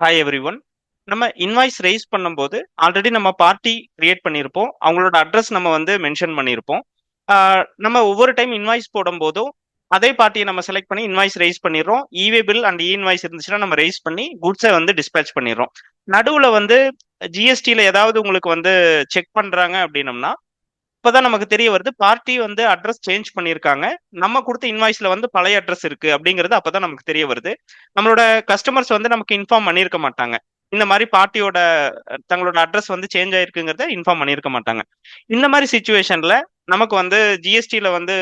Hi everyone நம்ம invoice raise பண்ணும்போது already நம்ம பார்ட்டி கிரியேட் பண்ணியிருப்போம் அவங்களோட அட்ரஸ் நம்ம வந்து மென்ஷன் பண்ணியிருப்போம் நம்ம ஒவ்வொரு டைம் இன்வாய்ஸ் போடும்போதும் அதே பார்ட்டியை நம்ம செலக்ட் பண்ணி இன்வாய்ஸ் ரைஸ் பண்ணிடுறோம். இவே பில் அண்ட் இன்வாய்ஸ் இருந்துச்சுன்னா நம்ம ரைஸ் பண்ணி குட்ஸை வந்து டிஸ்பேச் பண்ணிடுறோம். நடுவில் வந்து ஜிஎஸ்டியில் ஏதாவது உங்களுக்கு வந்து செக் பண்ணுறாங்க அப்படின்னம்னா இப்போதான் நமக்கு தெரிய வருது பார்ட்டி வந்து அட்ரஸ் சேஞ்ச் பண்ணியிருக்காங்க. நம்ம கொடுத்த இன்வாய்ஸ்ல வந்து பழைய அட்ரஸ் இருக்கு அப்படிங்கிறது அப்பதான் நமக்கு தெரிய வருது. நம்மளோட கஸ்டமர்ஸ் வந்து நமக்கு இன்ஃபார்ம் பண்ணியிருக்க மாட்டாங்க. இந்த மாதிரி பார்ட்டியோட தங்களோட அட்ரஸ் வந்து சேஞ்ச் ஆயிருக்குங்கிறத இன்ஃபார்ம் பண்ணியிருக்க மாட்டாங்க. இந்த மாதிரி சுச்சுவேஷன்ல நமக்கு வந்து ஜிஎஸ்டியில் வந்து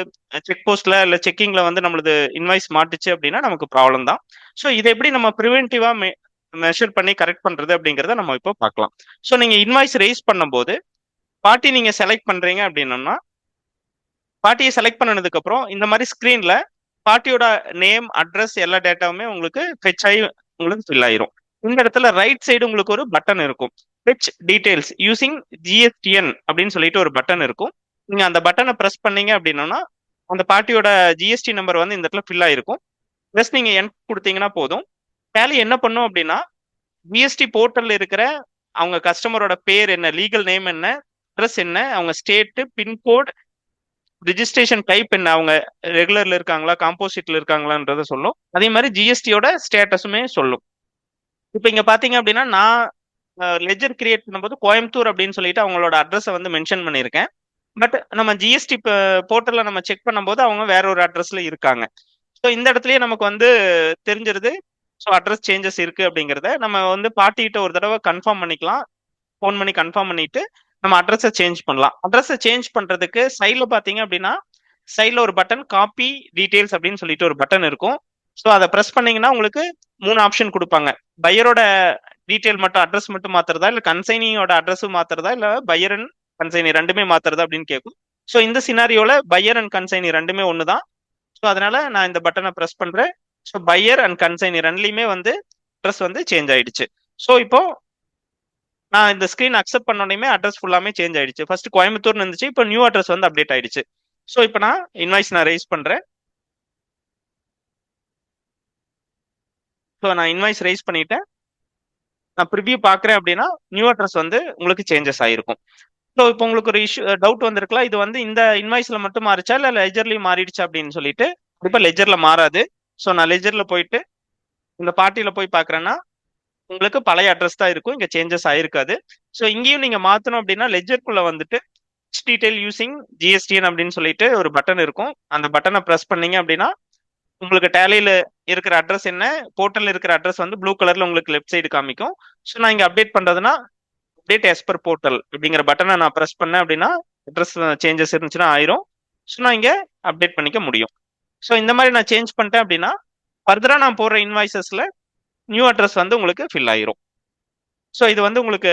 செக் போஸ்ட்ல இல்லை செக்கிங்ல வந்து நம்மளது இன்வாய்ஸ் மாட்டுச்சு அப்படின்னா நமக்கு ப்ராப்ளம் தான். ஸோ இதை எப்படி நம்ம ப்ரிவென்டிவா மெஷர் பண்ணி கரெக்ட் பண்றது அப்படிங்கிறத நம்ம இப்போ பார்க்கலாம். ஸோ நீங்க இன்வாய்ஸ் ரைஸ் பண்ணும்போது பார்ட்டி நீங்க செலக்ட் பண்றீங்க அப்படின்னம்னா பாட்டியை செலக்ட் பண்ணதுக்கு அப்புறம் இந்த மாதிரி ஸ்க்ரீனில் பாட்டியோட நேம் அட்ரஸ் எல்லா டேட்டாவுமே உங்களுக்கு ஃபெச் ஆகி உங்களுக்கு ஃபில் ஆயிரும். இந்த இடத்துல ரைட் சைடு உங்களுக்கு ஒரு பட்டன் இருக்கும். ஃபெச் டீடைல்ஸ் யூசிங் ஜிஎஸ்டிஎன் அப்படின்னு சொல்லிட்டு ஒரு பட்டன் இருக்கும். நீங்க அந்த பட்டனை ப்ரெஸ் பண்ணீங்க அப்படின்னா அந்த பார்ட்டியோட ஜிஎஸ்டி நம்பர் வந்து இந்த இடத்துல ஃபில் ஆயிருக்கும். ப்ளஸ் நீங்க என் கொடுத்தீங்கன்னா போதும். டேலி என்ன பண்ணும் அப்படின்னா ஜிஎஸ்டி போர்ட்டல்ல இருக்கிற அவங்க கஸ்டமரோட பேர் என்ன லீகல் நேம் என்ன அட்ரஸ் என்ன? அவங்க ஸ்டேட்டு பின்கோட் ரிஜிஸ்ட்ரேஷன் டைப் என்ன? அவங்க ரெகுலர்ல இருக்காங்களா? காம்போசிட்ல இருக்காங்களான்றத சொல்லும். அதே மாதிரி ஜிஎஸ்டியோட ஸ்டேட்டஸுமே சொல்லும். இப்போ இங்க பாத்தீங்க அப்படின்னா நான் லெஜர் கிரியேட் பண்ணும்போது கோயம்புத்தூர் அப்படின்னு சொல்லிட்டு அவங்களோட அட்ரஸை வந்து மென்ஷன் பண்ணியிருக்கேன். பட் நம்ம ஜிஎஸ்டி போர்ட்டல்ல நம்ம செக் பண்ணும்போது அவங்க வேற ஒரு அட்ரஸ்ல இருக்காங்க. ஸோ இந்த இடத்துலயே நமக்கு வந்து தெரிஞ்சிருது. ஸோ அட்ரஸ் சேஞ்சஸ் இருக்கு அப்படிங்கிறத. நம்ம வந்து பாட்டிகிட்ட ஒரு தடவை கன்ஃபார்ம் பண்ணிக்கலாம். ஃபோன் பண்ணி கன்ஃபார்ம் பண்ணிட்டு நம்ம அட்ரஸை சேஞ்ச் பண்ணலாம். அட்ரஸை சேஞ்ச் பண்ணுறதுக்கு சைடில் பார்த்தீங்க அப்படின்னா சைடில் ஒரு பட்டன் காப்பி டீட்டெயில்ஸ் அப்படின்னு சொல்லிட்டு ஒரு பட்டன் இருக்கும். ஸோ அதை ப்ரெஸ் பண்ணிங்கன்னா உங்களுக்கு மூணு ஆப்ஷன் கொடுப்பாங்க. பையரோட டீட்டெயில் மட்டும் அட்ரஸ் மட்டும் மாத்துறதா? இல்லை கன்சைனியோட அட்ரஸும் மாத்துறதா? இல்லை பையர் அண்ட் கன்சைனி ரெண்டுமே மாத்துறதா அப்படின்னு கேட்கும். ஸோ இந்த சினாரியோவில் பையர் அண்ட் கன்சைனி ரெண்டுமே ஒன்று தான் ஸோ அதனால நான் இந்த பட்டனை ப்ரெஸ் பண்ணுறேன் ஸோ பையர் அண்ட் கன்சைனி ரெண்டுலையுமே வந்து அட்ரஸ் வந்து சேஞ்ச் ஆயிடுச்சு. ஸோ இப்போ நான் இந்த ஸ்க்ரீன் அக்செப்ட் பண்ணோடனே அட்ரஸ் ஃபுல்லாமே சேஞ்ச் ஆயிடுச்சு. ஃபர்ஸ்ட் கோயம்புத்தூர்னு இருந்துச்சு இப்போ நியூ அட்ரஸ் வந்து அப்டேட் ஆயிடுச்சு. ஸோ இப்போ நான் இன்வாய்ஸ் நான் ரைஸ் பண்ணுறேன் ஸோ நான் இன்வாய்ஸ் ரைஸ் பண்ணிட்டேன். நான் ப்ரிவியூ பார்க்குறேன் அப்படின்னா நியூ அட்ரஸ் வந்து உங்களுக்கு சேஞ்சஸ் ஆயிருக்கும். ஸோ இப்போ உங்களுக்கு ஒரு இஷ்யூ டவுட் வந்திருக்கலாம் இது வந்து இந்த இன்வாய்ஸில் மட்டும் மாறிச்சா இல்லை லெஜர்லேயும் மாறிடுச்சா அப்படின்னு சொல்லிட்டு இப்போ லெஜரில் மாறாது. ஸோ நான் லெஜரில் போயிட்டு இந்த பார்ட்டியில் போய் பார்க்குறேன்னா உங்களுக்கு பழைய அட்ரஸ் தான் இருக்கும். இங்கே சேஞ்சஸ் ஆயிருக்காது. ஸோ இங்கேயும் நீங்கள் மாற்றணும் அப்படின்னா லெஜர்க்குள்ள வந்துட்டு டீடைல் யூசிங் ஜிஎஸ்டிஎன் அப்படின்னு சொல்லிட்டு ஒரு பட்டன் இருக்கும். அந்த பட்டனை ப்ரெஸ் பண்ணீங்க அப்படின்னா உங்களுக்கு டேலியில் இருக்கிற அட்ரஸ் என்ன போர்ட்டலில் இருக்கிற அட்ரஸ் வந்து ப்ளூ கலரில் உங்களுக்கு லெஃப்ட் சைடு காமிக்கும். ஸோ நான் இங்கே அப்டேட் பண்ணுறதுனா அப்டேட் எஸ் பர் போர்ட்டல் அப்படிங்கிற பட்டனை நான் ப்ரெஸ் பண்ணேன் அப்படின்னா அட்ரஸ் சேஞ்சஸ் இருந்துச்சுன்னா ஆயிரும். ஸோ நான் இங்கே அப்டேட் பண்ணிக்க முடியும். ஸோ இந்த மாதிரி நான் சேஞ்ச் பண்ணிட்டேன் அப்படின்னா ஃபர்தராக நான் போடுற இன்வாய்சஸ்ல நியூ அட்ரஸ் வந்து உங்களுக்கு ஃபில் ஆயிரும். ஸோ இது வந்து உங்களுக்கு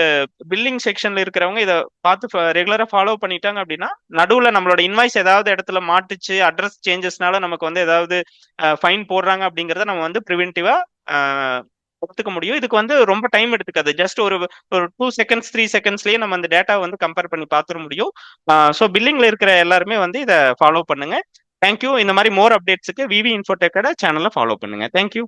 பில்லிங் செக்ஷன்ல இருக்கிறவங்க இதை பார்த்து ரெகுலராக ஃபாலோ பண்ணிட்டாங்க அப்படின்னா நடுவில் நம்மளோட இன்வாய்ஸ் ஏதாவது இடத்துல மாட்டுச்சு அட்ரஸ் சேஞ்சஸ்னால நமக்கு வந்து ஏதாவது ஃபைன் போடுறாங்க அப்படிங்கிறத நம்ம வந்து ப்ரிவென்டிவா ஒத்துக்க முடியும். இதுக்கு வந்து ரொம்ப டைம் எடுத்துக்காது. ஜஸ்ட் ஒரு ஒரு டூ செகண்ட்ஸ் த்ரீ செகண்ட்ஸ்லயே நம்ம அந்த டேட்டா வந்து கம்பேர் பண்ணி பார்த்துட முடியும். ஸோ பில்லிங்ல இருக்கிற எல்லாருமே வந்து இதை ஃபாலோ பண்ணுங்க. தேங்க்யூ இந்த மாதிரி மோர் அப்டேட்ஸுக்கு விவி இன்ஃபோடெக்கோட சேனலை ஃபாலோ பண்ணுங்க. தேங்க்யூ